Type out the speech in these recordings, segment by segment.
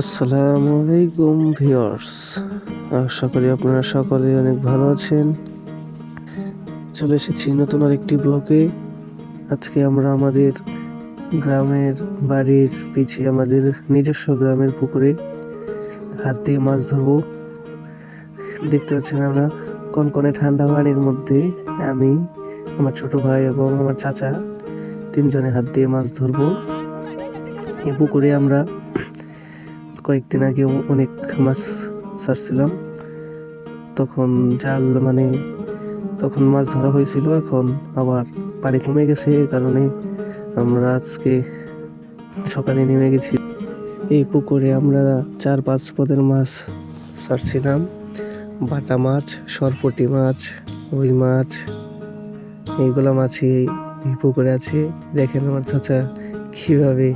আসসালামু আলাইকুম ভিউয়ার্স। আশা করি আপনারা সকলে অনেক ভালো আছেন। চলে এসেছি নতুন আরেকটি ব্লগে আজকে আমরা আমাদের গ্রামের বাড়ির পিছিয়ে আমাদের নিজস্ব গ্রামের পুকুরে হাত দিয়ে মাছ ধরবো। দেখতে পাচ্ছেন আমরা কনকনে ঠান্ডা পানির মধ্যে আমি, আমার ছোট ভাই এবং আমার চাচা তিনজনে হাত দিয়ে মাছ ধরবো। এই পুকুরে আমরা কয়েকদিন আগে অনেক মাছ ছাড়ছিলাম। তখন জাল মানে তখন মাছ ধরা হয়েছিল, এখন আবার পানি কমে গেছে এই কারণে আমরা আজকে সকালে নেমে গেছি। এই পুকুরে আমরা চার পাঁচ পদের মাছ ছাড়ছিলাম। বাটা মাছ, সরপটি মাছ, রুই মাছ, এইগুলো মাছই এই পুকুরে আছে। দেখেন আমার চাচা কীভাবে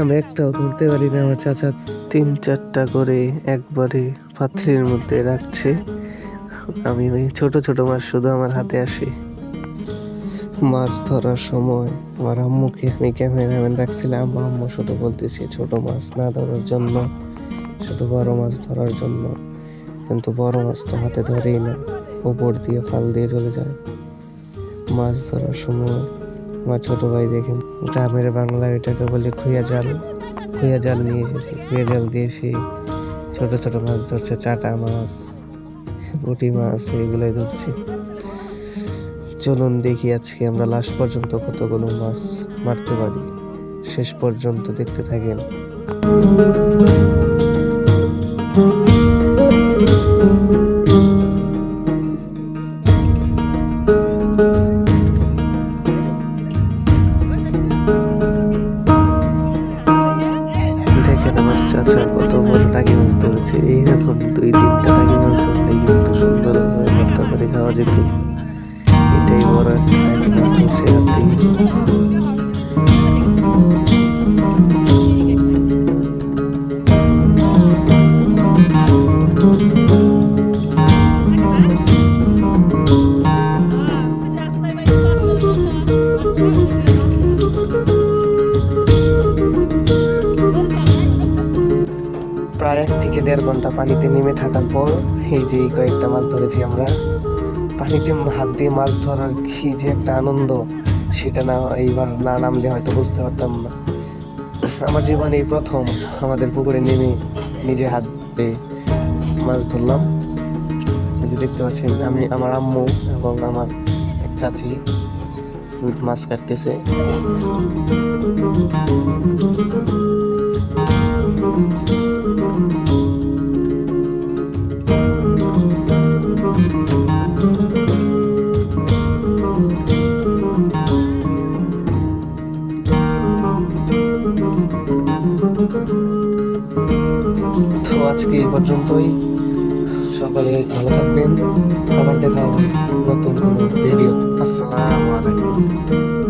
আমি একটাও ধরতে পারি না, আমার চাচা তিন চারটা করে একবারে পাত্রের মধ্যে রাখছে। আমি ওই ছোট ছোট মাছ শুধু আমার হাতে আসে। মাছ ধরার সময় আমার আম্মুকে আমি ক্যামেরাম্যান রাখছিলাম। আম্মু শুধু বলতেছি ছোট মাছ না ধরার জন্য, শুধু বড় মাছ ধরার জন্য। কিন্তু বড় মাছ তো হাতে ধরেই না, উপর দিয়ে ফাল দিয়ে চলে যায়। মাছ ধরার সময় আমার ছোট ভাই দেখেন গ্রামের বাংলা এটাকে বলে খুঁয়া জাল। খুঁয়া জাল নিয়ে এসেছি। খুঁয়া জাল দিয়ে সে ছোটো ছোটো মাছ ধরছে, চাটা মাছ, পুঁটি মাছ এগুলোই ধরছি। চলুন দেখি আজকে আমরা লাস্ট পর্যন্ত কতগুলো মাছ মারতে পারি। শেষ পর্যন্ত দেখতে থাকেন। মাছ ধরেছে এইরকম দুই তিনটা টাকি মাছ ধরলে কিন্তু সুন্দরভাবে করে খাওয়া যেত। এটাই বড় একটা টাকি দেড় ঘণ্টা পানিতে নেমে থাকার পর এই যে কয়েকটা মাছ ধরেছি আমরা, পানিতে হাত দিয়ে মাছ ধরার কি যে একটা আনন্দ, সেটা না এইবার না নামলে হয়তো বুঝতে পারতাম না। আমার জীবনে এই প্রথম আমাদের পুকুরে নেমে নিজে হাত দিয়ে মাছ ধরলাম। এই যে দেখতে পাচ্ছেন, আমি আমার আম্মু এবং আমার এক চাচি মাছ কাটতেছে। আজকে এই পর্যন্তই। সকালে ভালো থাকবেন। আবার দেখা হবে নতুন কোনো ভিডিও আসসালামু আলাইকুম।